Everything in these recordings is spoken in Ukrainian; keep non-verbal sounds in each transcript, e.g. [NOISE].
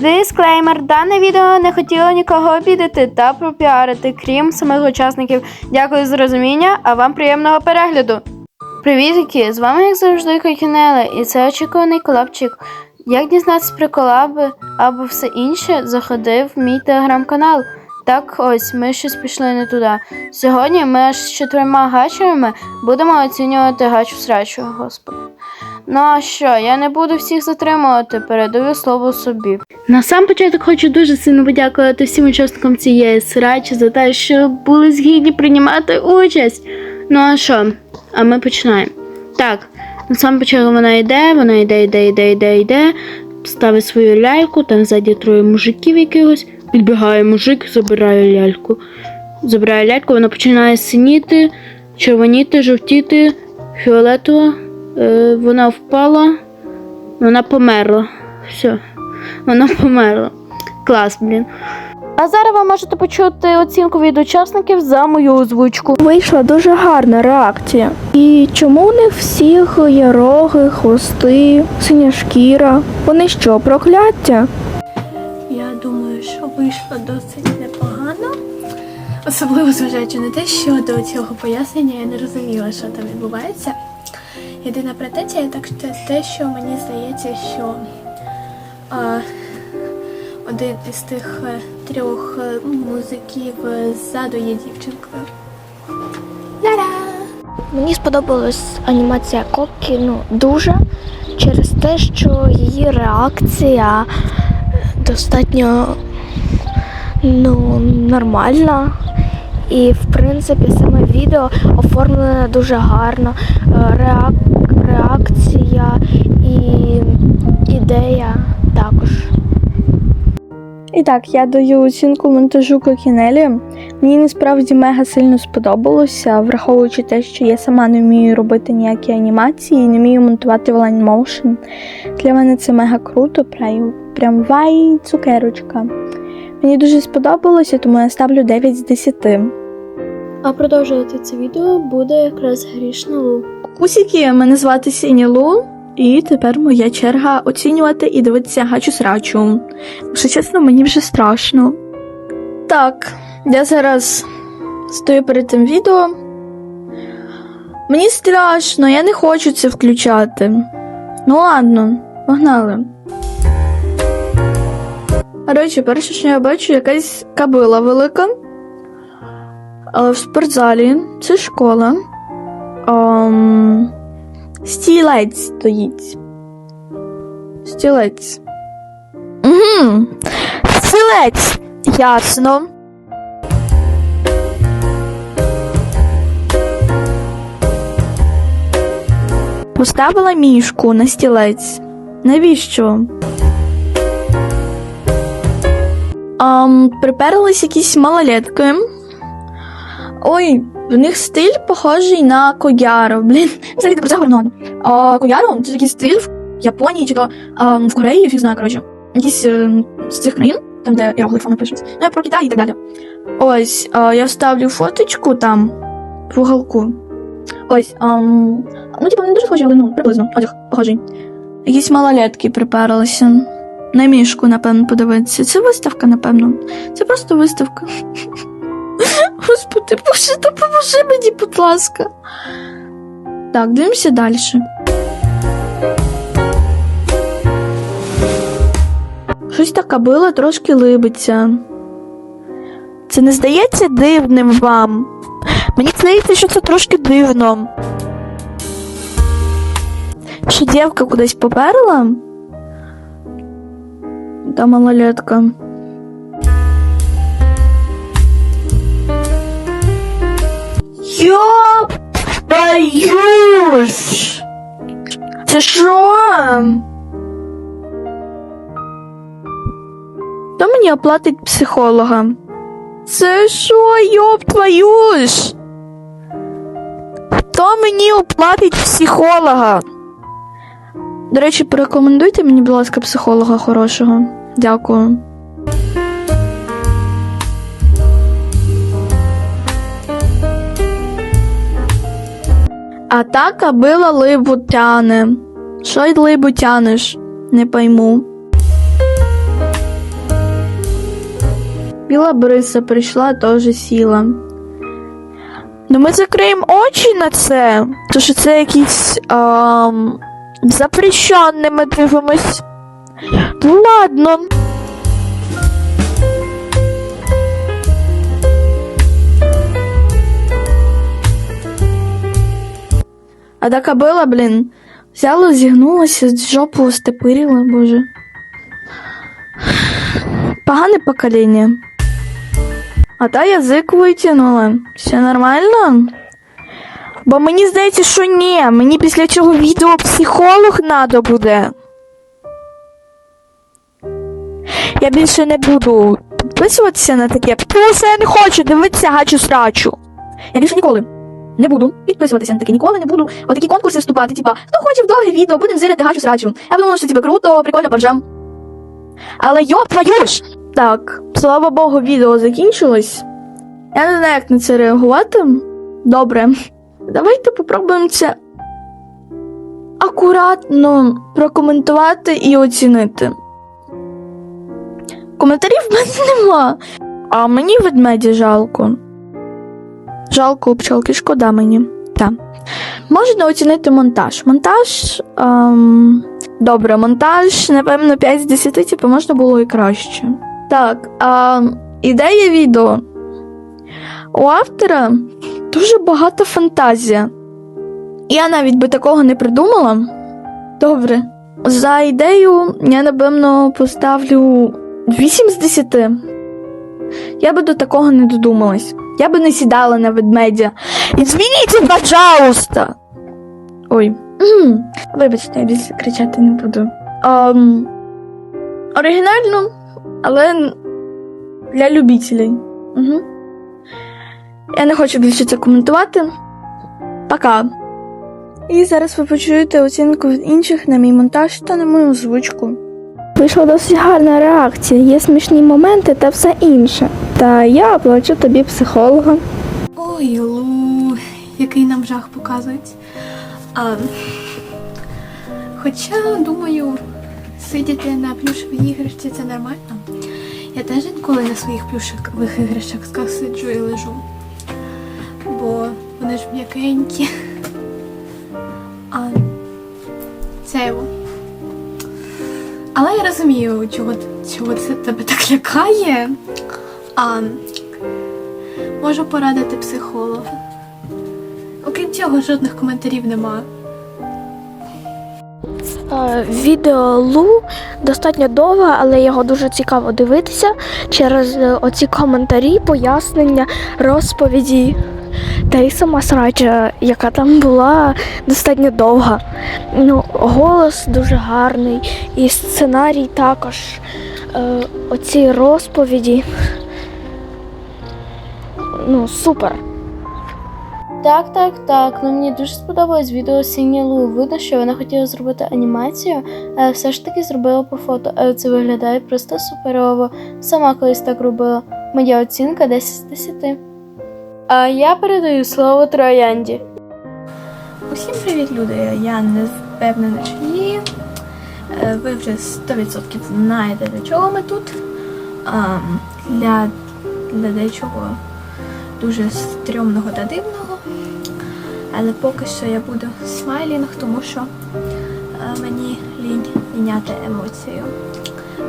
Дисклеймер: дане відео не хотіло нікого обідати та пропіарити, крім самих учасників. Дякую за розуміння, а вам приємного перегляду. Привітики! З вами, як завжди, Кокінела, і це очікуваний колабчик. Як дізнатися про колаби або все інше, заходи в мій телеграм-канал. Так ось, ми щось пішли не туди. Сьогодні ми аж з чотирма гачами будемо оцінювати гачу срачу, господи. Ну а що, я не буду всіх затримувати, передаю слово собі. На сам початок хочу дуже сильно подякувати всім учасникам цієї срачі за те, що були згідні приймати участь. Ну а що? А ми починаємо. Так, на сам початок вона йде, вона йде, йде, йде, йде, йде, ставить свою ляльку, там ззаді троє мужиків якихось. Підбігає мужик, забирає ляльку. Забирає ляльку, вона починає синіти, червоніти, жовтіти, фіолетова. Е, вона впала, вона померла. Все, вона [LAUGHS] померла. Клас, блін. А зараз ви можете почути оцінку від учасників за мою озвучку. Вийшла дуже гарна реакція. І чому у них всіх є роги, хвости, синя шкіра? Вони що, прокляття? Я думаю, що вийшло досить непогано. Особливо зважаючи на те, що до цього пояснення я не розуміла, що там відбувається. Єдина претензія так те- те, що мені здається, що а, один із тих е, трьох е, музиків е, ззаду є дівчинкою. Мені сподобалась анімація Кокі, ну дуже через те, що її реакція достатньо ну, нормальна. І в принципі саме відео оформлене дуже гарно. Реак- реакція і ідея також. І так, я даю оцінку монтажу Кокінелі. Мені насправді мега сильно сподобалося, враховуючи те, що я сама не вмію робити ніякі анімації, не вмію монтувати в Line Motion. Для мене це мега круто, прям, прям вай цукерочка. Мені дуже сподобалося, тому я ставлю 9 з 10. А продовжувати це відео буде якраз грішна лу. Кусіки, мене звати Сіня Лу, і тепер моя черга оцінювати і дивитися гачу срачу. Якщо чесно, мені вже страшно. Так, я зараз стою перед цим відео. Мені страшно, я не хочу це включати. Ну ладно, погнали. Коротше, перше, що я бачу, якась кабила велика. Але в спортзалі це школа. Ом... Стілець стоїть. Стілець. Угу. Стілець. Ясно. Поставила мішку на стілець. Навіщо? Um, приперлись якісь малолетки. Ой, в них стиль похожий на Кояру. Блін, взагалі про це говорно. А Кояру це такий стиль в Японії чи то а, в Кореї, фіг знаю, коротше. Якісь е, з цих країн, там, де іероглифами пишуть. Ну, я про Китай і так далі. Ось, а, я вставлю фоточку там в уголку. Ось, ам, ну, типу, не дуже схожі, але ну, приблизно, одяг похожий. Якісь малолетки приперлися. На мішку, напевно, подивитися. Це виставка, напевно. Це просто виставка. Господи, Боже, допоможи мені, будь ласка. Так, дивимося далі. Щось така била трошки либиться. Це не здається дивним вам. Мені здається, що це трошки дивно. Що дівка кудись поперла? Та малолетка. Твою ж! Це що? Хто мені оплатить психолога? Це що, йоп твою ж? Хто мені оплатить психолога? До речі, порекомендуйте мені, будь ласка, психолога хорошого. Дякую. Атака била либу тяне. Що й либу тянеш? Не пойму. Біла Бориса прийшла, теж сіла. Ну, ми закриємо очі на це, тому що це якісь запрещенне ми дивимось. Ладно. А та кобила, блін, взяла, зігнулася, жопу степирила, боже. Погане покоління. А та язик витягнула. Все нормально? Бо мені здається, що ні. Мені після цього відео психолог надо буде. Я більше не буду підписуватися на таке, тому я не хочу дивитися гачу срачу. Я більше ніколи не буду підписуватися на таке, ніколи не буду. Отакі конкурси вступати, типа, хто хоче в довге відео, будемо зирити гачу срачу. Я думала, що типа круто, прикольно, поржем. Але йоп твою ж! Так, слава Богу, відео закінчилось. Я не знаю, як на це реагувати. Добре. Давайте попробуємо це акуратно прокоментувати і оцінити. Коментарів в мене нема. А мені ведмеді жалко. Жалко пчелки, шкода мені. Так. Можна оцінити монтаж. Монтаж. Ем... Добре, монтаж, напевно, 5 з 10, типу, можна було і краще. Так, а, ідея відео. У автора дуже багата фантазія. Я навіть би такого не придумала. Добре. За ідею я, напевно, поставлю 8 з 10. Я би до такого не додумалась. Я би не сідала на ведмедя. Извините, пожалуйста. Ой. Вибачте, я більше кричати не буду. Ам, оригінально, але для любителей. Угу. Я не хочу більше це коментувати. Пока. І зараз ви почуєте оцінку від інших на мій монтаж та на мою озвучку. Вийшла досить гарна реакція, є смішні моменти та все інше. Та я оплачу тобі психолога. Ой, Лу, який нам жах показують. А, хоча, думаю, сидіти на плюшевій іграшці це нормально. Я теж інколи на своїх плюшевих іграшках сиджу і лежу. Бо вони ж м'якенькі. А це його. Але я розумію, чого, чого це тебе так лякає. А, можу порадити психолога. Окрім цього, жодних коментарів немає. Е, Відео Лу достатньо довге, але його дуже цікаво дивитися через е, оці коментарі, пояснення, розповіді. Та й сама срача, яка там була, достатньо довга. Ну, голос дуже гарний, і сценарій також. Е, оці розповіді. Ну, супер. Так, так, так. Ну мені дуже сподобалось відео Сіні Лу. Видно, що вона хотіла зробити анімацію, але все ж таки зробила по фото. Але це виглядає просто суперово. Сама колись так робила. Моя оцінка 10 з 10. А я передаю слово Троянді. Усім привіт, люди! Я не впевнена, чи ні. Е, Ви вже 100% знаєте, для чого ми тут. А, Для, для дечого дуже стрьомного та дивного. Але поки що я буду смайлінг, тому що е, мені лінь міняти емоцію.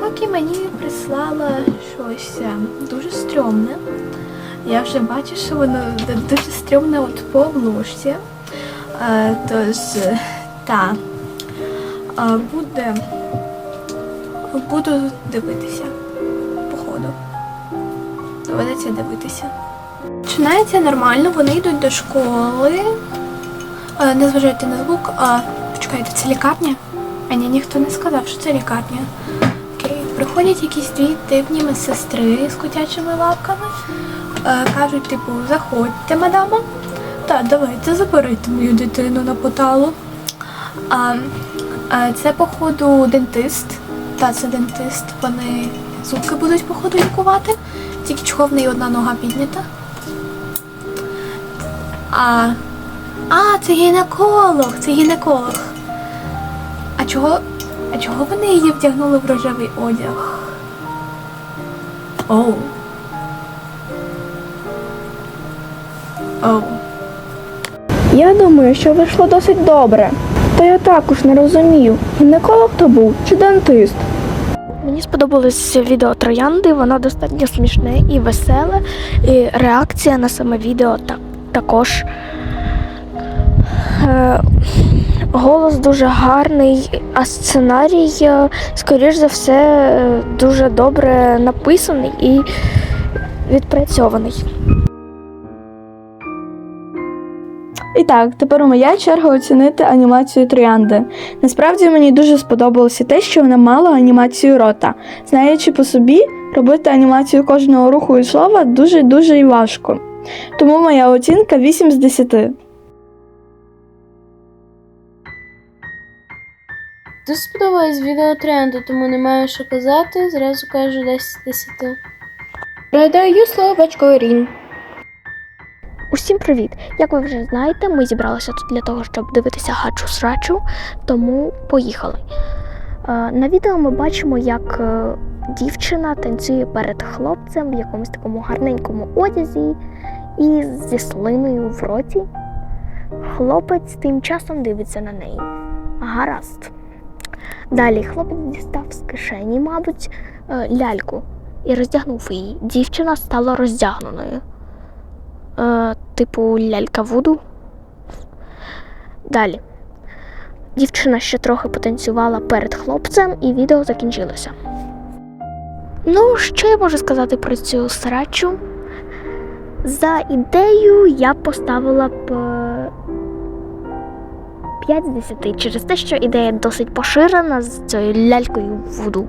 Кокі мені прислала щось е, дуже стрьомне. Я вже бачу, що воно дуже стрьомне от по обложці. Е, Тож, та, буде, буду дивитися, походу. Доведеться дивитися. Починається нормально, вони йдуть до школи. Е, Не зважайте на звук. А, почекайте, це лікарня? А ні, ніхто не сказав, що це лікарня. Окей. Приходять якісь дві дивні медсестри з котячими лапками. Е, Кажуть, типу, заходьте, мадама. Так, давайте заберіть мою дитину на поталу. А, а це, походу, дентист. Та, це дентист. Вони зубки будуть, походу, лікувати. Тільки чого в неї одна нога піднята. А, а, це гінеколог, це гінеколог. А чого а чого вони її вдягнули в рожевий одяг? Оу. Оу. Я думаю, що вийшло досить добре. Та я також не розумію, гінеколог то був чи дантист. Мені сподобалось відео троянди, воно достатньо смішне і веселе, і реакція на саме відео так також. Е, голос дуже гарний, а сценарій, е, скоріш за все, е, дуже добре написаний і відпрацьований. І так, тепер моя черга оцінити анімацію троянди. Насправді мені дуже сподобалося те, що вона мала анімацію рота. Знаючи по собі, робити анімацію кожного руху і слова дуже-дуже і важко. Тому моя оцінка 8 з 10. Дуже сподобалось відео тренду, тому не маю що казати, зразу кажу 10 з 10. Передаю словечко Рін. Усім привіт! Як ви вже знаєте, ми зібралися тут для того, щоб дивитися гачу срачу, тому поїхали. Е, На відео ми бачимо, як е, дівчина танцює перед хлопцем в якомусь такому гарненькому одязі і зі слиною в роті. Хлопець тим часом дивиться на неї. Гаразд. Далі хлопець дістав з кишені, мабуть, е, ляльку і роздягнув її. Дівчина стала роздягненою е, типу лялька Вуду. Далі. Дівчина ще трохи потанцювала перед хлопцем, і відео закінчилося. Ну, що я можу сказати про цю срачу? За ідею я поставила б е, 5 з 10 через те, що ідея досить поширена з цією лялькою Вуду.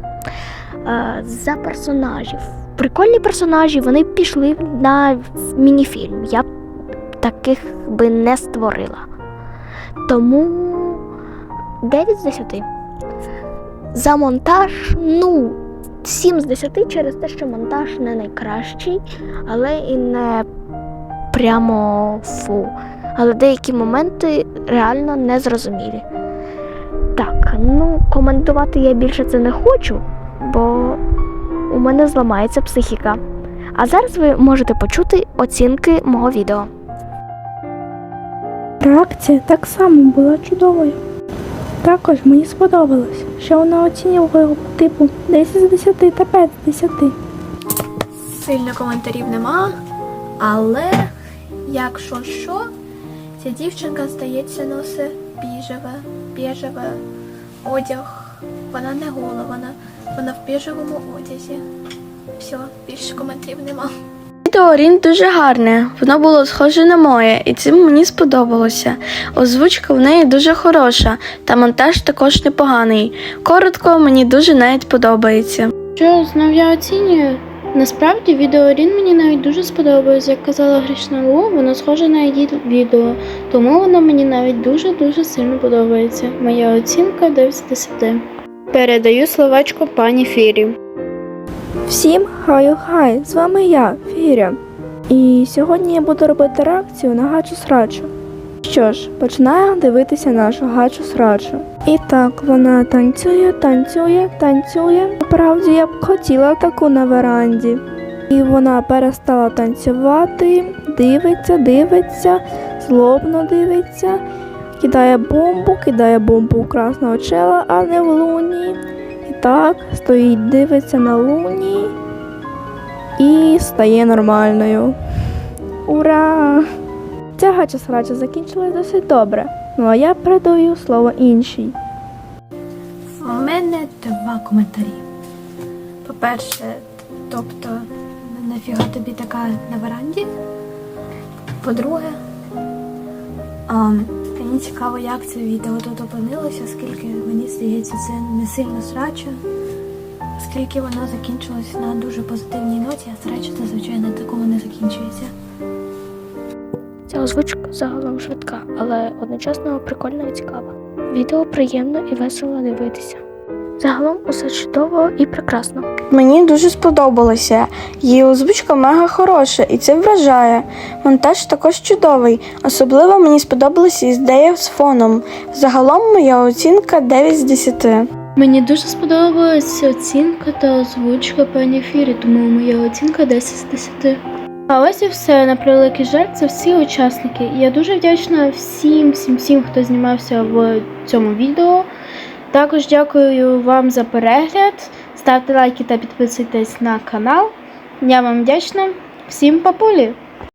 Е, За персонажів. Прикольні персонажі, вони пішли на мініфільм. Я б таких би не створила. Тому 9 з 10. За монтаж, ну, 7 з 10 через те, що монтаж не найкращий, але і не прямо фу. Але деякі моменти реально незрозумілі. Так, ну, коментувати я більше це не хочу, бо у мене зламається психіка. А зараз ви можете почути оцінки мого відео. Реакція так само була чудовою. Також мені сподобалось, що вона оцінювала його типу 10 з 10 та 5 з 10. Сильно коментарів нема, але якщо що, ця дівчинка, здається, носить біжеве, біжеве одяг. Вона не гола, вона, вона в біжевому одязі. Все, більше коментарів нема. Відео дуже гарне, воно було схоже на моє, і цим мені сподобалося. Озвучка в неї дуже хороша, та монтаж також непоганий. Коротко, мені дуже навіть подобається. Що знов я оцінюю? Насправді відео Рін мені навіть дуже сподобалось, як казала Грішна Лу, воно схоже на її відео, тому воно мені навіть дуже-дуже сильно подобається. Моя оцінка 9 з 10. Передаю словечко пані Фірі. Всім хаю хай! З вами я, Фіря. І сьогодні я буду робити реакцію на гачу срачу. Що ж, починаємо дивитися нашу гачу срачу. І так, вона танцює, танцює, танцює. Насправді я б хотіла таку на веранді. І вона перестала танцювати, дивиться, дивиться, злобно дивиться, кидає бомбу, кидає бомбу у красного чела, а не в луні. Так, стоїть, дивиться на луні і стає нормальною. Ура! Ця гача срача закінчилась досить добре. Ну а я передаю слово іншій. У мене два коментарі. По-перше, тобто, нафіга тобі така на веранді? По-друге, мені цікаво, як це відео тут опинилося, оскільки мені здається, це не сильно срача, оскільки воно закінчилось на дуже позитивній ноті, а срача зазвичай на такому не закінчується. Ця озвучка загалом швидка, але одночасно прикольна і цікава. Відео приємно і весело дивитися. Загалом усе чудово і прекрасно. Мені дуже сподобалося. Її озвучка мега хороша і це вражає. Монтаж також чудовий. Особливо мені сподобалася ідея з фоном. Загалом моя оцінка 9 з 10. Мені дуже сподобалася оцінка та озвучка пані Фірі, тому моя оцінка 10 з 10. А ось і все на превеликий жаль, це всі учасники. Я дуже вдячна всім, всім, всім, хто знімався в цьому відео. Також дякую вам за перегляд. Ставте лайки та підписуйтесь на канал. Я вам вдячна. Всім папулі!